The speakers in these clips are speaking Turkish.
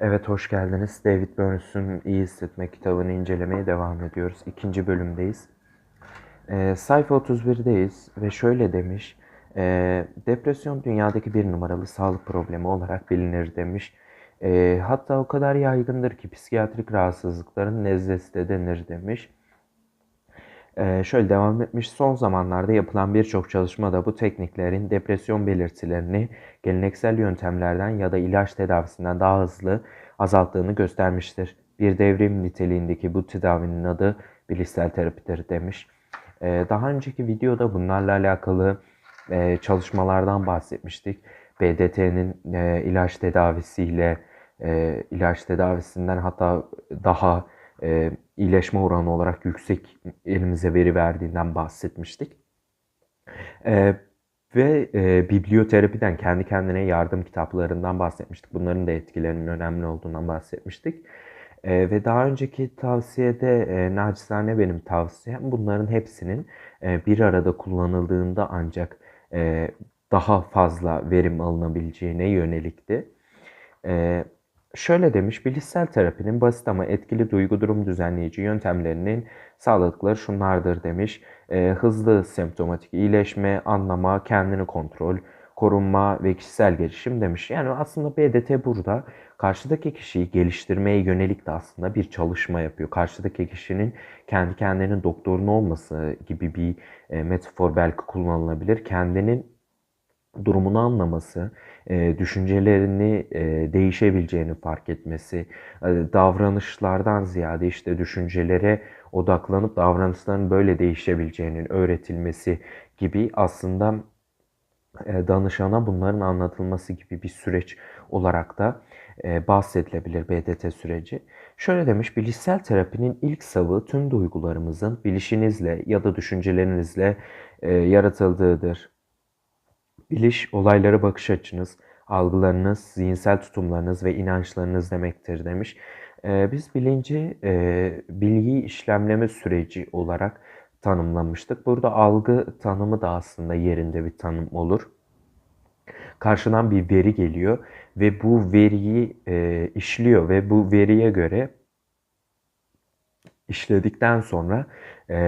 Evet hoş geldiniz. David Burns'un İyi Hissetme kitabını incelemeye devam ediyoruz. İkinci bölümdeyiz. Ee, sayfa 31'deyiz ve şöyle demiş. e, depresyon dünyadaki bir numaralı sağlık problemi olarak bilinir demiş. E, hatta o kadar yaygındır ki psikiyatrik rahatsızlıkların nezlesi de denir demiş. Ee, şöyle devam etmiş. Son zamanlarda yapılan birçok çalışmada bu tekniklerin depresyon belirtilerini geleneksel yöntemlerden ya da ilaç tedavisinden daha hızlı azalttığını göstermiştir. Bir devrim niteliğindeki bu tedavinin adı bilişsel terapidir demiş. Ee, daha önceki videoda bunlarla alakalı e, çalışmalardan bahsetmiştik. BDT'nin e, ilaç tedavisiyle e, ilaç tedavisinden hatta daha e, iyileşme oranı olarak yüksek elimize veri verdiğinden bahsetmiştik. E, ve e, biblioterapiden, kendi kendine yardım kitaplarından bahsetmiştik. Bunların da etkilerinin önemli olduğundan bahsetmiştik. E, ve daha önceki tavsiyede e, nacizane benim tavsiyem bunların hepsinin e, bir arada kullanıldığında ancak e, daha fazla verim alınabileceğine yönelikti. E, Şöyle demiş, bilişsel terapinin basit ama etkili duygu durum düzenleyici yöntemlerinin sağladıkları şunlardır demiş. E, hızlı semptomatik iyileşme, anlama, kendini kontrol, korunma ve kişisel gelişim demiş. Yani aslında BDT burada karşıdaki kişiyi geliştirmeye yönelik de aslında bir çalışma yapıyor. Karşıdaki kişinin kendi kendinin doktorun olması gibi bir e, metafor belki kullanılabilir. Kendinin durumunu anlaması, e, düşüncelerini e, değişebileceğini fark etmesi, e, davranışlardan ziyade işte düşüncelere odaklanıp davranışların böyle değişebileceğinin öğretilmesi gibi aslında danışana bunların anlatılması gibi bir süreç olarak da bahsedilebilir BDT süreci. Şöyle demiş, bilişsel terapinin ilk savı tüm duygularımızın bilişinizle ya da düşüncelerinizle yaratıldığıdır. Biliş, olaylara bakış açınız, algılarınız, zihinsel tutumlarınız ve inançlarınız demektir demiş. Ee, biz bilinci e, bilgiyi işlemleme süreci olarak tanımlamıştık. Burada algı tanımı da aslında yerinde bir tanım olur. Karşıdan bir veri geliyor ve bu veriyi e, işliyor ve bu veriye göre işledikten sonra e,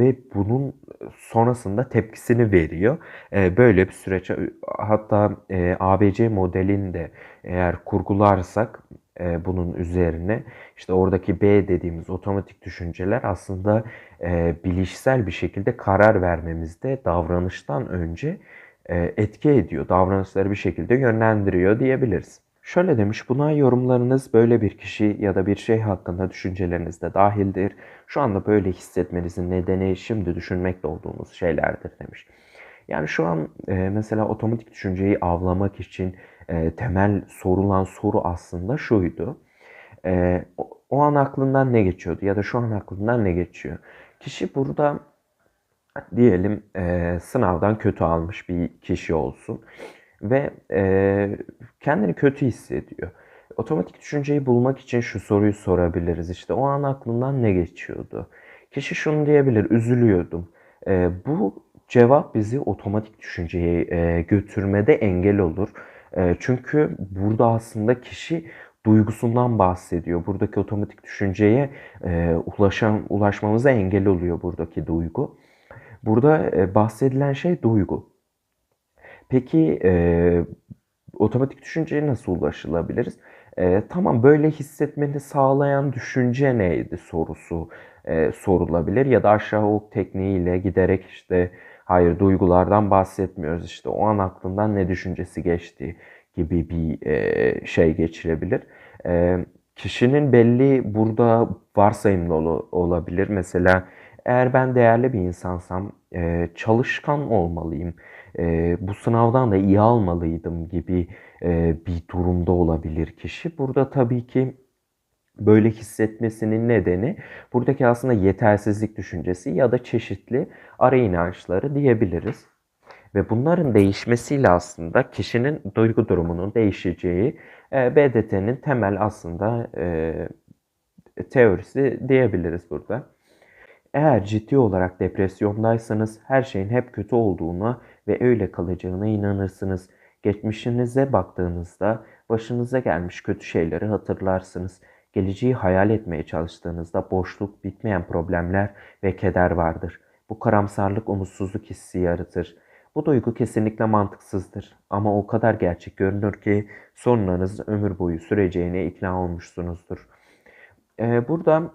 ve bunun sonrasında tepkisini veriyor. E, böyle bir süreç hatta e, ABC modelinde eğer kurgularsak e, bunun üzerine işte oradaki B dediğimiz otomatik düşünceler aslında e, bilişsel bir şekilde karar vermemizde davranıştan önce e, etki ediyor. Davranışları bir şekilde yönlendiriyor diyebiliriz. Şöyle demiş, buna yorumlarınız böyle bir kişi ya da bir şey hakkında düşünceleriniz de dahildir. Şu anda böyle hissetmenizin nedeni şimdi düşünmekte olduğunuz şeylerdir demiş. Yani şu an e, mesela otomatik düşünceyi avlamak için e, temel sorulan soru aslında şuydu. E, o, o an aklından ne geçiyordu ya da şu an aklından ne geçiyor? Kişi burada diyelim e, sınavdan kötü almış bir kişi olsun ve e, kendini kötü hissediyor. Otomatik düşünceyi bulmak için şu soruyu sorabiliriz. İşte o an aklından ne geçiyordu? Kişi şunu diyebilir, üzülüyordum. E, bu cevap bizi otomatik düşünceye e, götürmede engel olur. E, çünkü burada aslında kişi duygusundan bahsediyor. Buradaki otomatik düşünceye e, ulaşan ulaşmamıza engel oluyor buradaki duygu. Burada e, bahsedilen şey duygu. Peki e, otomatik düşünceye nasıl ulaşılabiliriz? E, tamam böyle hissetmeni sağlayan düşünce neydi sorusu e, sorulabilir ya da aşağı ok tekniğiyle giderek işte hayır duygulardan bahsetmiyoruz işte o an aklından ne düşüncesi geçti gibi bir e, şey geçirebilir. E, kişinin belli burada varsayımlı ol, olabilir. Mesela eğer ben değerli bir insansam e, çalışkan olmalıyım e, bu sınavdan da iyi almalıydım gibi e, bir durumda olabilir kişi. Burada tabii ki böyle hissetmesinin nedeni buradaki aslında yetersizlik düşüncesi ya da çeşitli ara inançları diyebiliriz. Ve bunların değişmesiyle aslında kişinin duygu durumunun değişeceği e, BDT'nin temel aslında e, teorisi diyebiliriz burada. Eğer ciddi olarak depresyondaysanız her şeyin hep kötü olduğuna ve öyle kalacağına inanırsınız. Geçmişinize baktığınızda başınıza gelmiş kötü şeyleri hatırlarsınız. Geleceği hayal etmeye çalıştığınızda boşluk, bitmeyen problemler ve keder vardır. Bu karamsarlık umutsuzluk hissi yaratır. Bu duygu kesinlikle mantıksızdır ama o kadar gerçek görünür ki sorunlarınız ömür boyu süreceğine ikna olmuşsunuzdur. Ee, burada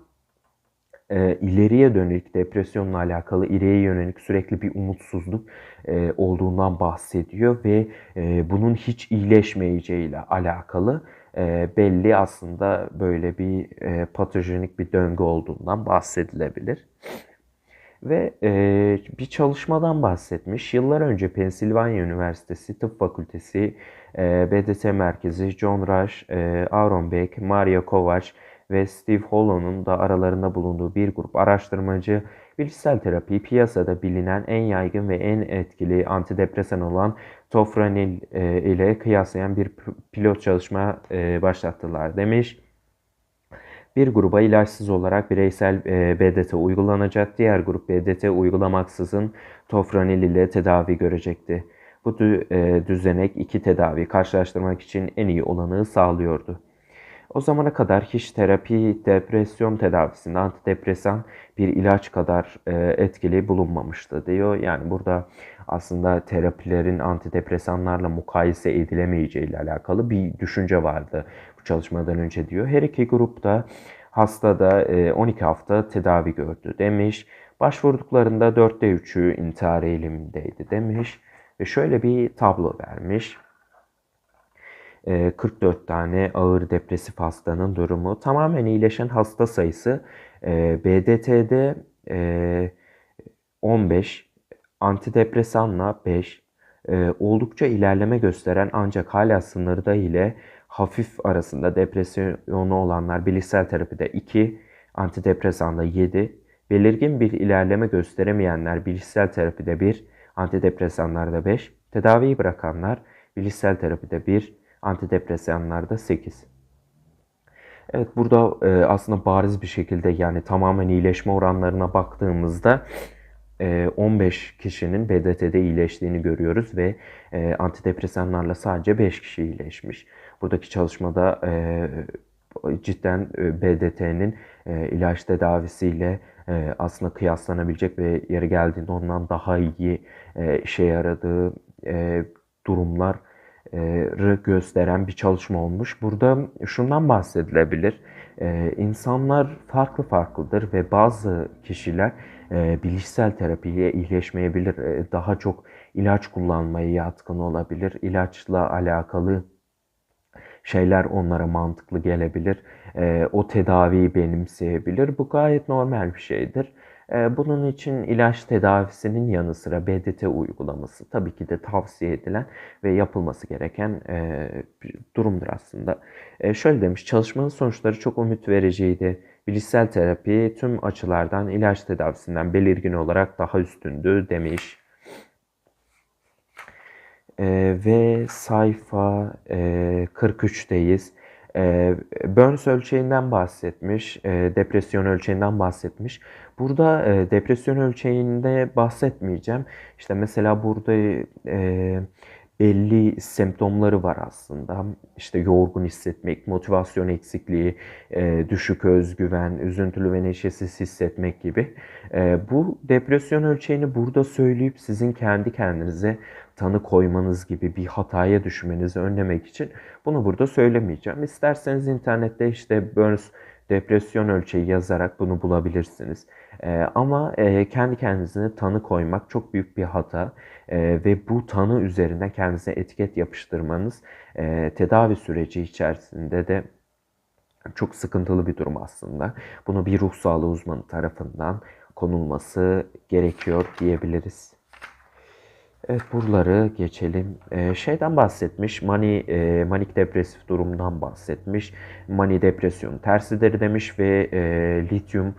e, ileriye dönük depresyonla alakalı ileriye yönelik sürekli bir umutsuzluk e, olduğundan bahsediyor ve e, bunun hiç iyileşmeyeceğiyle alakalı e, belli aslında böyle bir e, patojenik bir döngü olduğundan bahsedilebilir. Ve e, bir çalışmadan bahsetmiş. Yıllar önce Pensilvanya Üniversitesi Tıp Fakültesi e, BDT Merkezi John Rush, e, Aaron Beck, Maria Kovac ve Steve Hollow'un da aralarında bulunduğu bir grup araştırmacı bilişsel terapi piyasada bilinen en yaygın ve en etkili antidepresan olan tofranil e, ile kıyaslayan bir pilot çalışma e, başlattılar demiş. Bir gruba ilaçsız olarak bireysel e, BDT uygulanacak, diğer grup BDT uygulamaksızın tofranil ile tedavi görecekti. Bu düzenek iki tedavi karşılaştırmak için en iyi olanı sağlıyordu. O zamana kadar hiç terapi, depresyon tedavisinde antidepresan bir ilaç kadar e, etkili bulunmamıştı diyor. Yani burada aslında terapilerin antidepresanlarla mukayese edilemeyeceği ile alakalı bir düşünce vardı bu çalışmadan önce diyor. Her iki grupta hastada 12 e, hafta tedavi gördü demiş. Başvurduklarında 4'te 3'ü intihar eğilimindeydi demiş. Ve şöyle bir tablo vermiş. 44 ee, tane ağır depresif hastanın durumu. Tamamen iyileşen hasta sayısı BDT'de 15, e, antidepresanla 5, e, oldukça ilerleme gösteren ancak hala sınırda ile hafif arasında depresyonu olanlar bilişsel terapide 2, antidepresanda 7, belirgin bir ilerleme gösteremeyenler bilişsel terapide 1, antidepresanlarda 5, tedaviyi bırakanlar bilişsel terapide 1, Antidepresanlarda 8. Evet burada e, aslında bariz bir şekilde yani tamamen iyileşme oranlarına baktığımızda e, 15 kişinin BDT'de iyileştiğini görüyoruz ve e, antidepresanlarla sadece 5 kişi iyileşmiş. Buradaki çalışmada e, cidden e, BDT'nin e, ilaç tedavisiyle e, aslında kıyaslanabilecek ve yeri geldiğinde ondan daha iyi e, işe yaradığı e, durumlar gösteren bir çalışma olmuş. Burada şundan bahsedilebilir. İnsanlar farklı farklıdır ve bazı kişiler bilişsel terapiyle iyileşmeyebilir. Daha çok ilaç kullanmaya yatkın olabilir. İlaçla alakalı şeyler onlara mantıklı gelebilir. O tedaviyi benimseyebilir. Bu gayet normal bir şeydir. Ee, bunun için ilaç tedavisinin yanı sıra BDT uygulaması tabii ki de tavsiye edilen ve yapılması gereken e, durumdur aslında. E, şöyle demiş, çalışmanın sonuçları çok umut vericiydi. Bilişsel terapi tüm açılardan ilaç tedavisinden belirgin olarak daha üstündü demiş. E, ve sayfa 43'teyiz. E, Burns ölçeğinden bahsetmiş, e, depresyon ölçeğinden bahsetmiş. Burada e, depresyon ölçeğinde bahsetmeyeceğim. İşte mesela burada e, belli semptomları var aslında. İşte yorgun hissetmek, motivasyon eksikliği, e, düşük özgüven, üzüntülü ve neşesiz hissetmek gibi. E, bu depresyon ölçeğini burada söyleyip sizin kendi kendinize tanı koymanız gibi bir hataya düşmenizi önlemek için bunu burada söylemeyeceğim. İsterseniz internette işte Burns depresyon ölçeği yazarak bunu bulabilirsiniz. E, ama e, kendi kendinize tanı koymak çok büyük bir hata e, ve bu tanı üzerine kendinize etiket yapıştırmanız e, tedavi süreci içerisinde de çok sıkıntılı bir durum aslında. Bunu bir ruh sağlığı uzmanı tarafından konulması gerekiyor diyebiliriz. Evet buraları geçelim. Ee, şeyden bahsetmiş, mani e, manik depresif durumdan bahsetmiş. Mani depresyon tersidir demiş ve e, lityum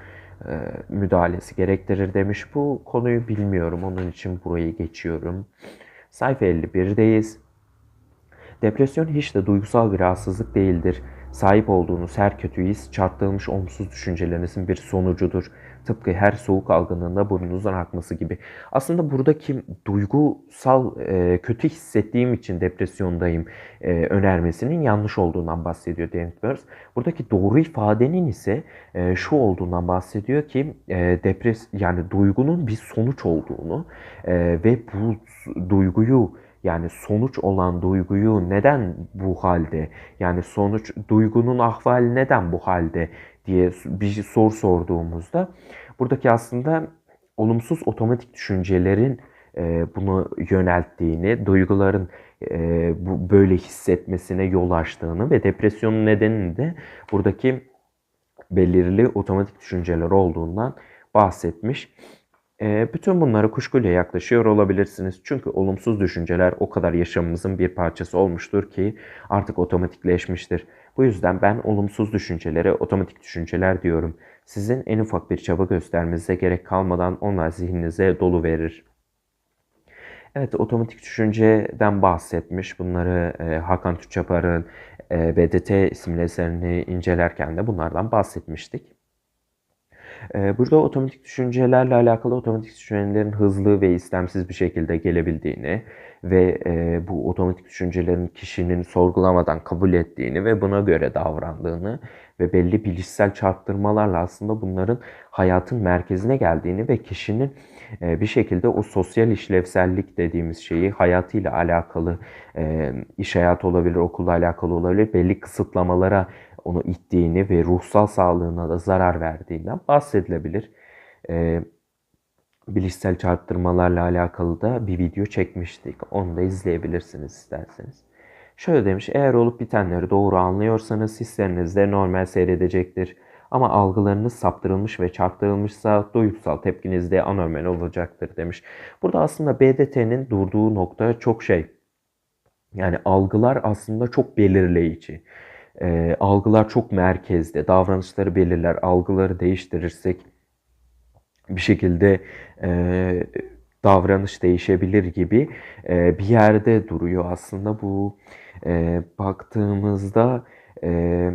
e, müdahalesi gerektirir demiş. Bu konuyu bilmiyorum. Onun için burayı geçiyorum. Sayfa 51'deyiz. Depresyon hiç de duygusal bir rahatsızlık değildir. Sahip olduğunuz her kötü his çarptırılmış olumsuz düşüncelerinizin bir sonucudur. Tıpkı her soğuk algınlığında burnunuzdan akması gibi. Aslında buradaki duygusal e, kötü hissettiğim için depresyondayım e, önermesinin yanlış olduğundan bahsediyor David Burns. Buradaki doğru ifadenin ise e, şu olduğundan bahsediyor ki e, depres yani duygunun bir sonuç olduğunu e, ve bu duyguyu yani sonuç olan duyguyu neden bu halde yani sonuç duygunun ahvali neden bu halde diye bir soru sorduğumuzda buradaki aslında olumsuz otomatik düşüncelerin e, bunu yönelttiğini, duyguların e, bu böyle hissetmesine yol açtığını ve depresyonun nedenini de buradaki belirli otomatik düşünceler olduğundan bahsetmiş. E, bütün bunlara kuşkuyla yaklaşıyor olabilirsiniz. Çünkü olumsuz düşünceler o kadar yaşamımızın bir parçası olmuştur ki artık otomatikleşmiştir. Bu yüzden ben olumsuz düşüncelere otomatik düşünceler diyorum. Sizin en ufak bir çaba göstermenize gerek kalmadan onlar zihninize dolu verir. Evet, otomatik düşünceden bahsetmiş. Bunları e, Hakan Tüçapar'ın e, BDT isimli eserini incelerken de bunlardan bahsetmiştik. E, burada otomatik düşüncelerle alakalı otomatik düşüncelerin hızlı ve istemsiz bir şekilde gelebildiğini ve e, bu otomatik düşüncelerin kişinin sorgulamadan kabul ettiğini ve buna göre davrandığını ve belli bilişsel çarptırmalarla aslında bunların hayatın merkezine geldiğini ve kişinin e, bir şekilde o sosyal işlevsellik dediğimiz şeyi hayatıyla alakalı, e, iş hayatı olabilir, okulla alakalı olabilir, belli kısıtlamalara onu ittiğini ve ruhsal sağlığına da zarar verdiğinden bahsedilebilir. E, bilişsel çarptırmalarla alakalı da bir video çekmiştik. Onu da izleyebilirsiniz isterseniz. Şöyle demiş, eğer olup bitenleri doğru anlıyorsanız hisleriniz de normal seyredecektir. Ama algılarınız saptırılmış ve çarptırılmışsa duygusal tepkiniz de anormal olacaktır demiş. Burada aslında BDT'nin durduğu nokta çok şey. Yani algılar aslında çok belirleyici. E, algılar çok merkezde. Davranışları belirler. Algıları değiştirirsek bir şekilde e, davranış değişebilir gibi e, bir yerde duruyor aslında bu e, baktığımızda e,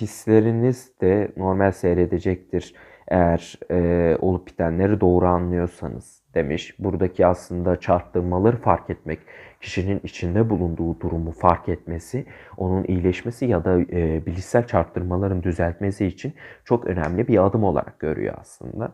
hisleriniz de normal seyredecektir eğer e, olup bitenleri doğru anlıyorsanız demiş. Buradaki aslında çarptırmaları fark etmek, kişinin içinde bulunduğu durumu fark etmesi, onun iyileşmesi ya da e, bilişsel çarptırmaların düzeltmesi için çok önemli bir adım olarak görüyor aslında.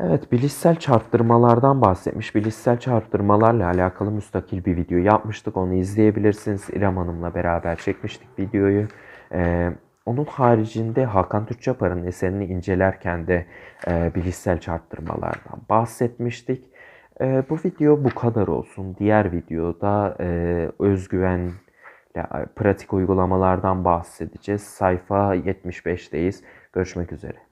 Evet, bilişsel çarptırmalardan bahsetmiş. Bilişsel çarptırmalarla alakalı müstakil bir video yapmıştık. Onu izleyebilirsiniz. İrem Hanım'la beraber çekmiştik videoyu. Ee, onun haricinde Hakan Türkçapar'ın eserini incelerken de e, bilişsel çarptırmalardan bahsetmiştik. E, bu video bu kadar olsun. Diğer videoda e, özgüven pratik uygulamalardan bahsedeceğiz. Sayfa 75'teyiz. Görüşmek üzere.